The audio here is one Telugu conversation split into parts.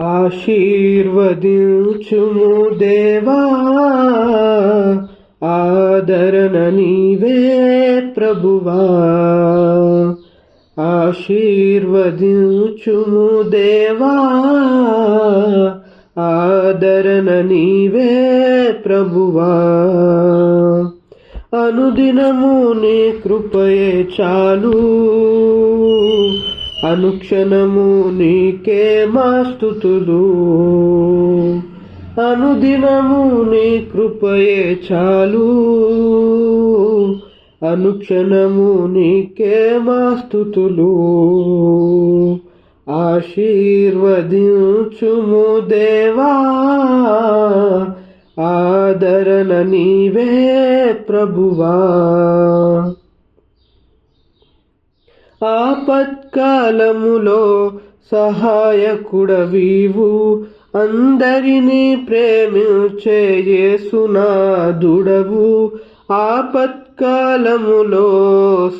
ఆశీర్వదించుము దేవా ఆదరణ నీవే ప్రభువా. ఆశీర్వదించుము దేవా ఆదరణ నీవే ప్రభువా. అనుదినము నీ కృపయే చాలు. అనుక్షణము నీకే మాస్తుతులు. అనుదినము నీ కృపయే చాలు. అనుక్షణము నీకే మాస్తుతులు. ఆశీర్వదించుము దేవా. ఆదరణ నీవే ప్రభువా. ఆపత్కాలములో సహాయకుడవీవు. అందరినీ ప్రేమించే యేసునాదుడవు ఆపత్కాలములో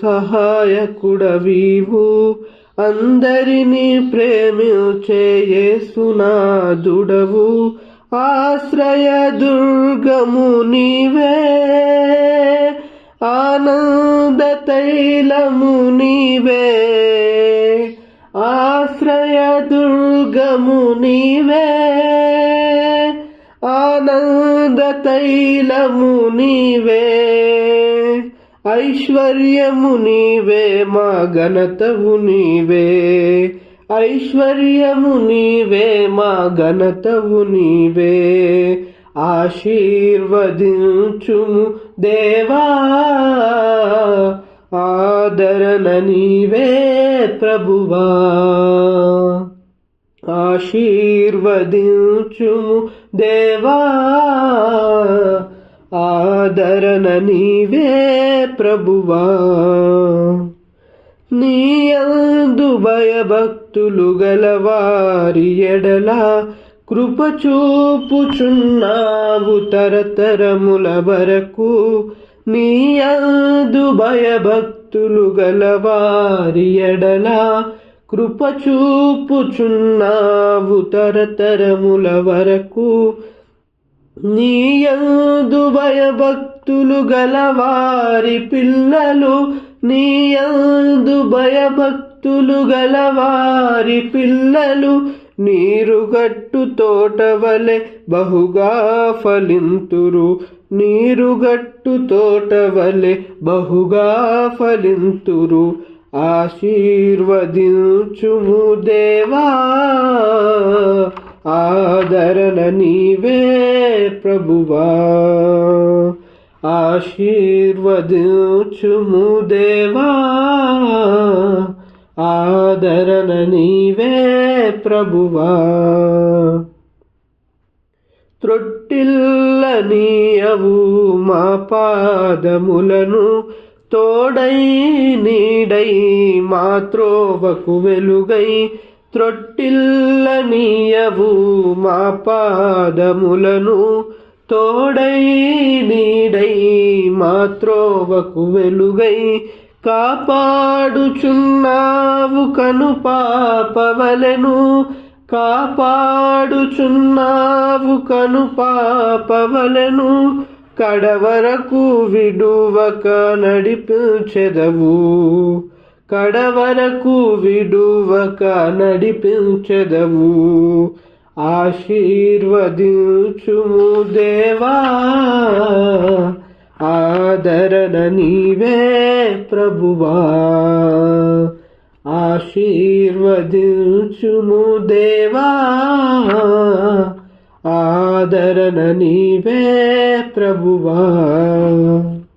సహాయకుడవీవు. అందరినీ ప్రేమించే యేసునాదుడవు ఆశ్రయ దుర్గము నీవే. ఆనంద తైలము దుర్గము నీవే. ఆనంద తైలము నీవే. ఐశ్వర్యము నీవే మా ఘనతవు నీవే. ఐశ్వర్యము నీవే మా ఘనతవు నీవే. ఆశీర్వదించుము దేవా. ఆదరణ నీవే ప్రభువా. ఆశీర్వదించుము. దేవా ఆదరణ నీవే ప్రభువా. నీయందు భయభక్తులు గలవారి ఎడలా కృప చూపుచున్నావు తరతరముల వరకు. నీయందు భయభక్తులు గలవారి ఎడలా కృప చూపుచున్నావు తరతరముల వరకు. నీయందు భయభక్తులు గలవారి పిల్లలు నీయందు భయభక్తులు గలవారి పిల్లలు నీరుగట్టు తోటవలె బహుగా ఫలింతురు. నీరుగట్టు తోటవలె బహుగా ఫలింతురు. ఆశీర్వదించుము దేవా ఆదరణ నీవే ప్రభువా. ఆశీర్వదించుము దేవా ఆదరణ నీవే ప్రభువా. త్రొట్టిల్ల నీయవు మా పాదములను తోడై నీడై మాత్రోవకు వెలుగై త్రొట్టిల్లనీయవు మా పాదములను. తోడై నీడై మాత్రోవకు వెలుగై కాపాడుచున్నావు కను పాపవలెను. కాపాడుచున్నావు కను పాపవలెను. కడవరకు విడువక నడిపించెదవు. కడవరకు విడువక నడిపించెదవు. ఆశీర్వదించుము దేవా. ఆదరణ నీవే ప్రభువా. ఆశీర్వదించుము దేవా. ఆదరణ నీవే ప్రభువా.